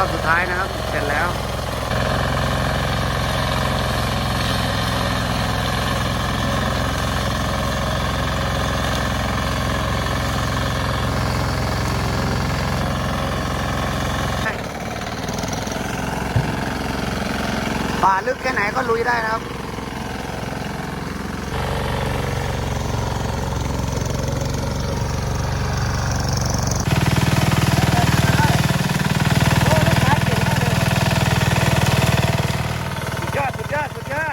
อบสุดท้ายนะครับ เสร็จแล้วป่าลึกแค่ไหนก็ลุยได้นะครับ out, look out.